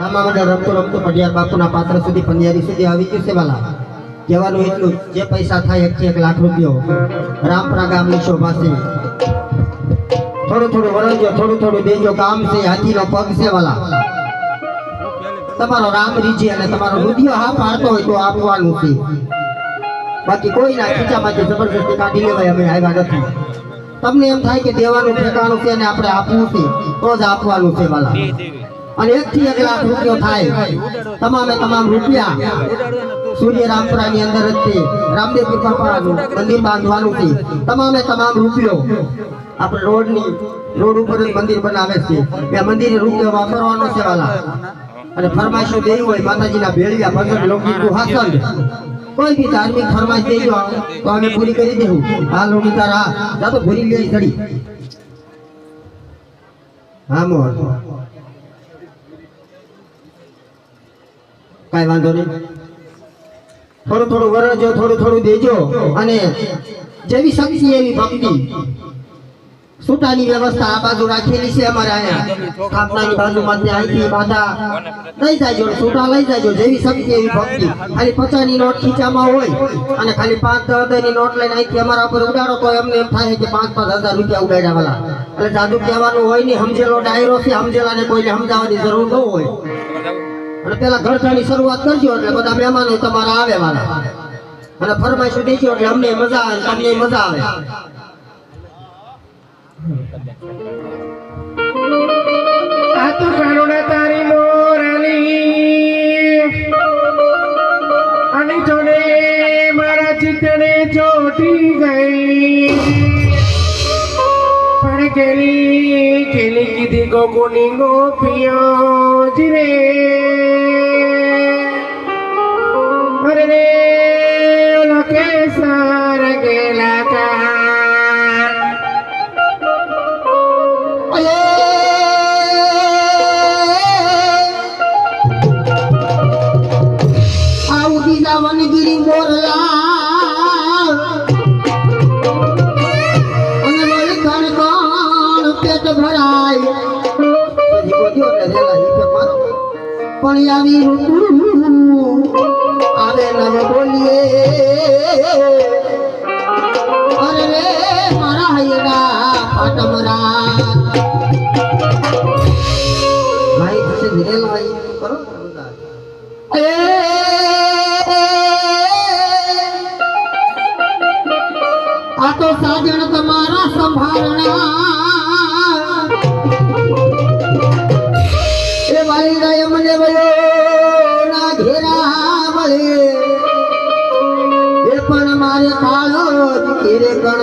રામા મંડળ રમતો રમતો પઢિયાર બાપુના પાત્ર સુધી પંજારી સુધી આવી ગયું છે વાલા. કહેવાનું એટલું જ, જે પૈસા થાય એક એક લાખ રૂપિયો. રામપરા ગામની શોભા છે. થોડું થોડું વરણજો થોડું થોડું દેજો કામ છે હાથીનો પગ છે વાલા. તમારો રામ રીજી અને તમારો રુધિયો હા પાડતો હોય તો આપવાનું છે. બાકી કોઈના ખીચામાંથી જબરજસ્તી કાઢી લેવાય અમે આવ્યા નથી. તમને એમ થાય કે દેવાનું ઠેકાણું છે અને આપણે આપવું છે તો જ આપવાનું છે વાલા. અને એક થી એક લાખ રૂપિયો થાય. તમામે તમામ રૂપિયા સૂર્ય રામપુરાની અંદર જ છે. રામદેવ મંદિર બાંધવાનું છે. તમામે તમામ રૂપિયો આપણે રોડની, રોડ ઉપર જ મંદિર બનાવે છે. એ મંદિરે રૂપિયો વાપરવાનો છે વાલા. અને ફરમાઈશો દેવી હોય, માતાજીના ભેળિયા, ભગત લોકગીત હાસન કોઈ બી ધાર્મિક ફરમાઈશ દેજો તો અમે પૂરી કરી દેવું. હા લોકી તારા જા તો ભૂલી લે ઘડી. હા મોર કાંઈ વાંધો નહીં. થોડું થોડું વરજો થોડું થોડું દેજો અને જેવી શક્તિ એવી ભક્તિ. સૂટાની વ્યવસ્થા આ બાજુ રાખેલી છે અમારે અહીંયા. સ્થાપનાની બાજુમાં ત્યાં અહીંથી બાધા લઈ જાયજો ને સૂટા લઈ જાયજો જેવી શક્તિ એવી ભક્તિ. ખાલી પચાની નોટ ખીચામાં હોય અને ખાલી પાંચ હજારની નોટ લઈને અહીંથી અમારા ઉપર ઉડાડો તો એમને એમ થાય કે પાંચ પાંચ હજાર રૂપિયા ઉડાડ્યા વાળા એટલે જાદુ કહેવાનું હોય નહીં, સમજેલો ડાયરો છે, સમજેલાને કોઈને સમજાવવાની જરૂર ન હોય. અને પેલા ઘરટાની શરૂઆત કરજો એટલે બધા મહેમાનો તમારા આવે વાળા અને ફરમાઈશું દેજો એટલે અમને મજા આવે તમને મજા આવે. આ તો કરુણા તારી મારા ચિત્તને ચોટી ગઈ. પણ કેલી કેલી કીધી ગોકુની ગોપીઓ જ પણ આવી ઋતુ આવે નવ બોલીએ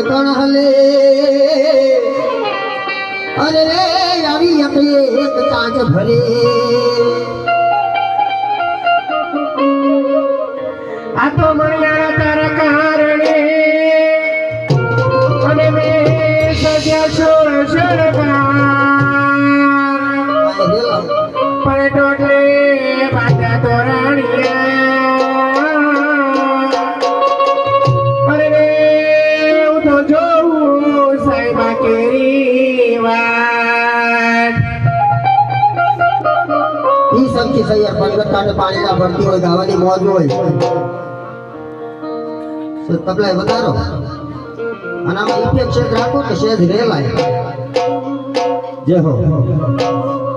કણ હલે અરે રે આવી એકલી એક ચાંચ ભરે। આ તો મણિયાળા પનગટ્ટાને પાણીના ભરતી હોય, ગાવાની મોજ હોય. તો તબલાય વધારો. અને આમાં ઇફેક્ટ શેક રાખો કે શેજ રેલાય. જય હે.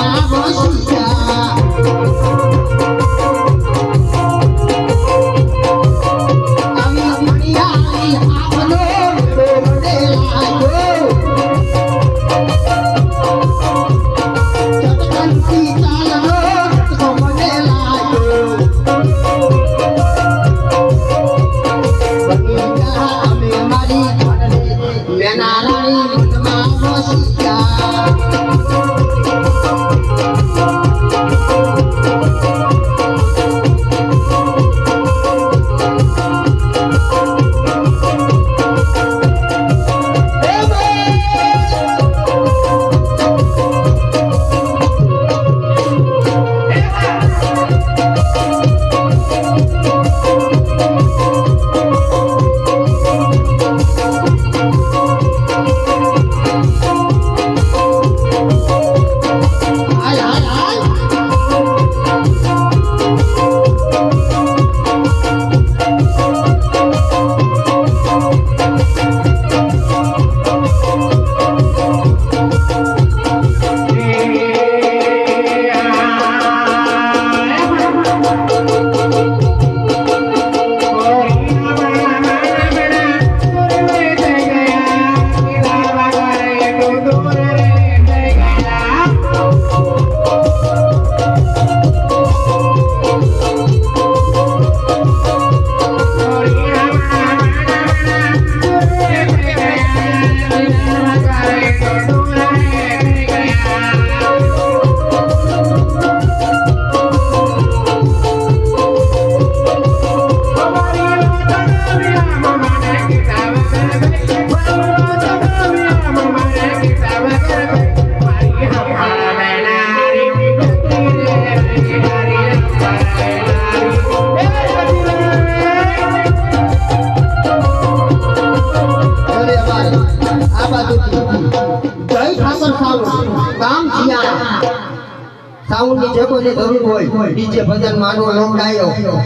uma voz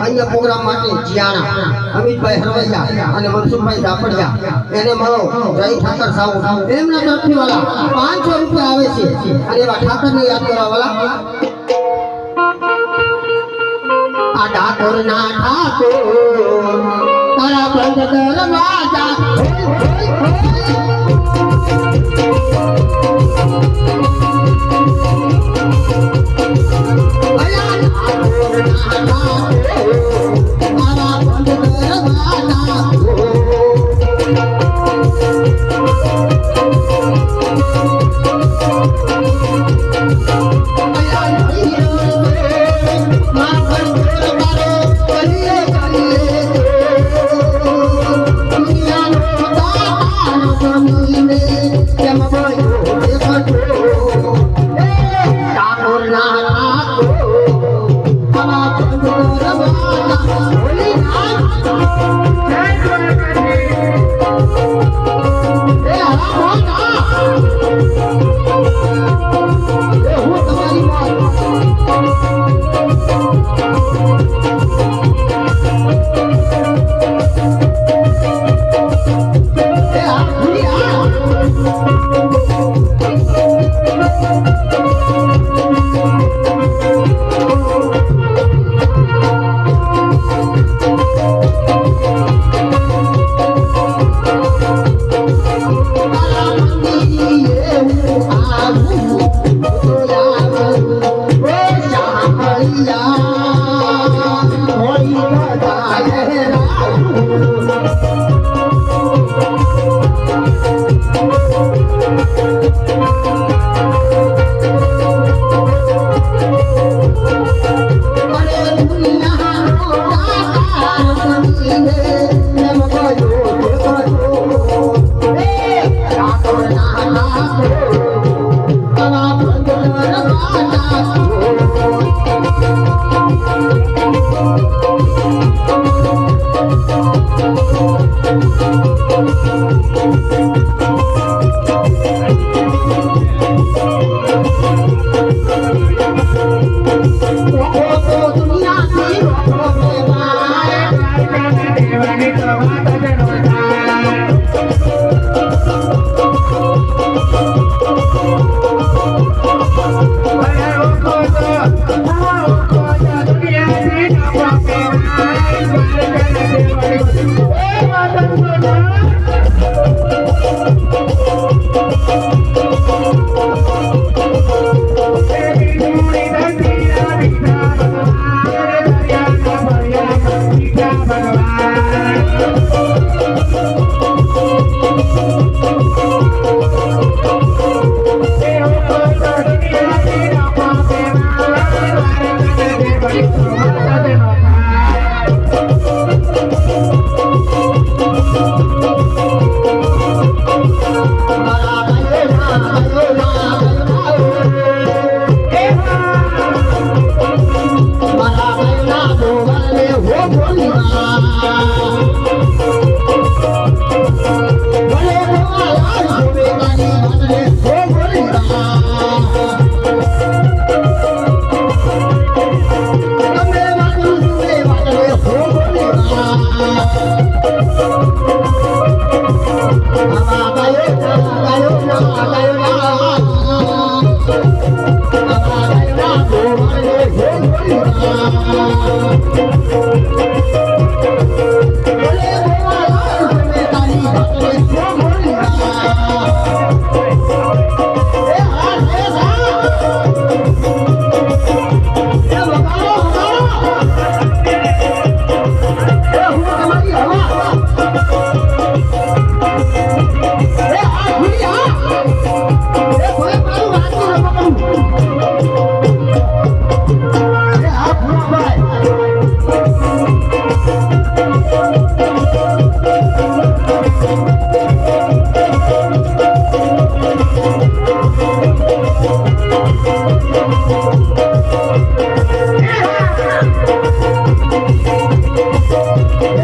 અન્ય પ્રોગ્રામ માટે જીયાણા અમિતભાઈ હરવૈયા અને મનસુખભાઈ ઝાપડિયા એને મળો, જય ઠાકર સાહુ. એમના તરફથી વાળા પાંચસો રૂપિયા આવે છે. અને એવા ઠાકરને યાદ કરવા વાળા આ ઠાકોર ના ઠાકોર, તારા બંધ દરવાજા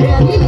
Yeah.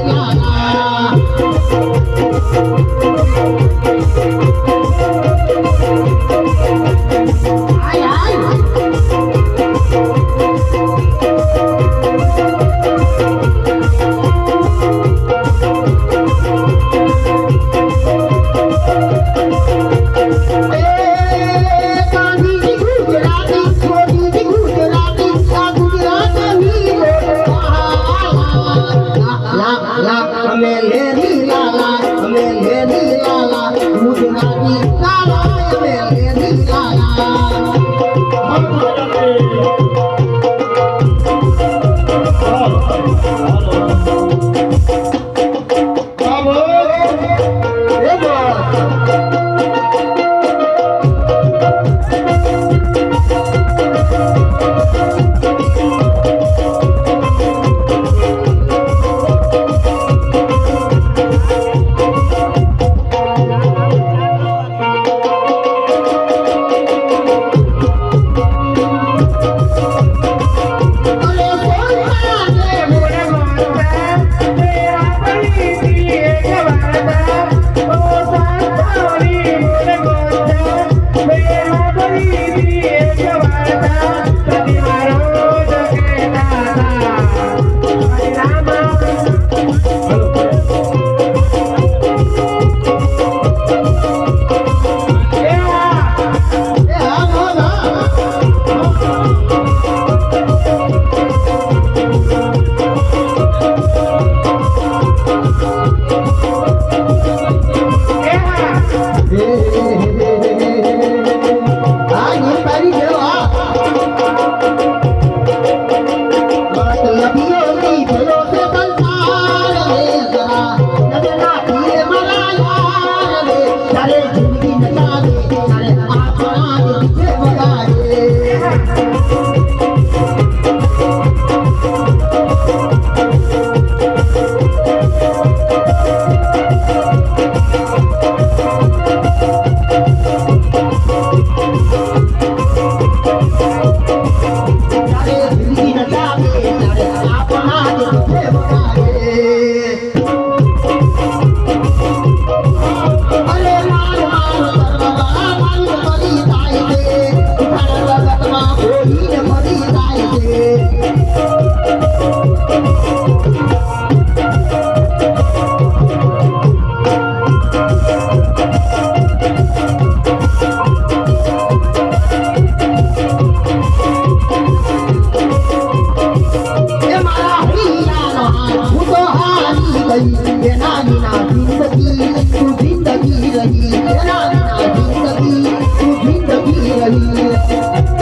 તું જિંદગી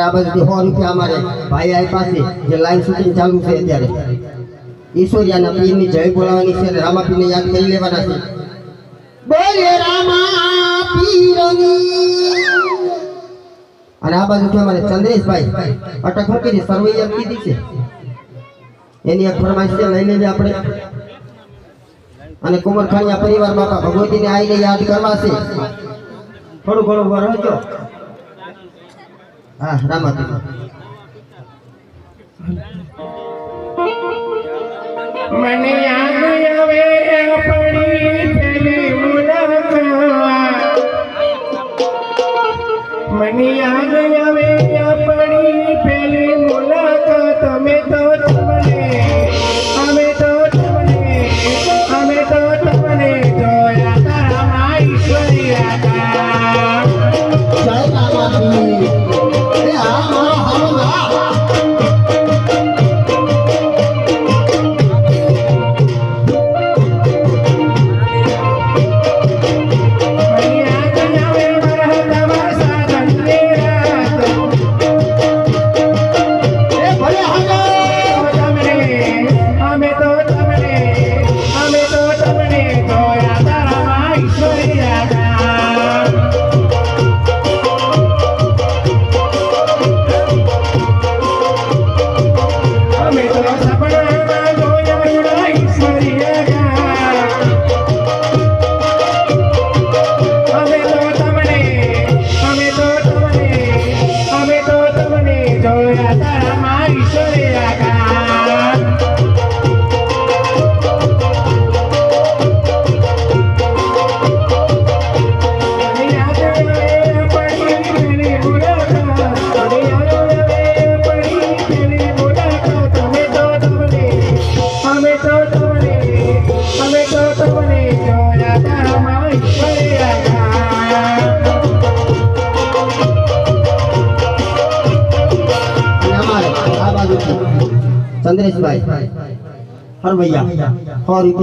અમારે આ બાજુ સો રૂપિયા અમારે ભાઈ આઈ પાસે જે લાઈવ શૂટિંગ ચાલુ છે અત્યારે. ઈશ્વરિયાના પીરની જય બોલાવવાની છે અને રામાપીરને યાદ કરી લેવાના છે. બોલે રામા પીરની. અને આ બાજુ બાજુથી અમારે ચંદ્રેશભાઈ. અટક મૂકીને સર્વૈયા કીધી છે. એની એક ફરમાઈશ છે લઈ લેવી આપણે. અને કુંવરખાણીયા પરિવાર બાપા ભગવતીને આવીને યાદ કરવા છે થોડું ઘણું ઊભા રહેજો હા રામાપીર મને યાદ આવે આપણી પેલી મુલાકાત. મને યાદ આવે આપણી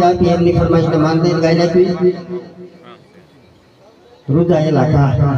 આપી એમની ફરમાઈશને માનદેન ગાઈ નાખી રુજાયેલા ઘા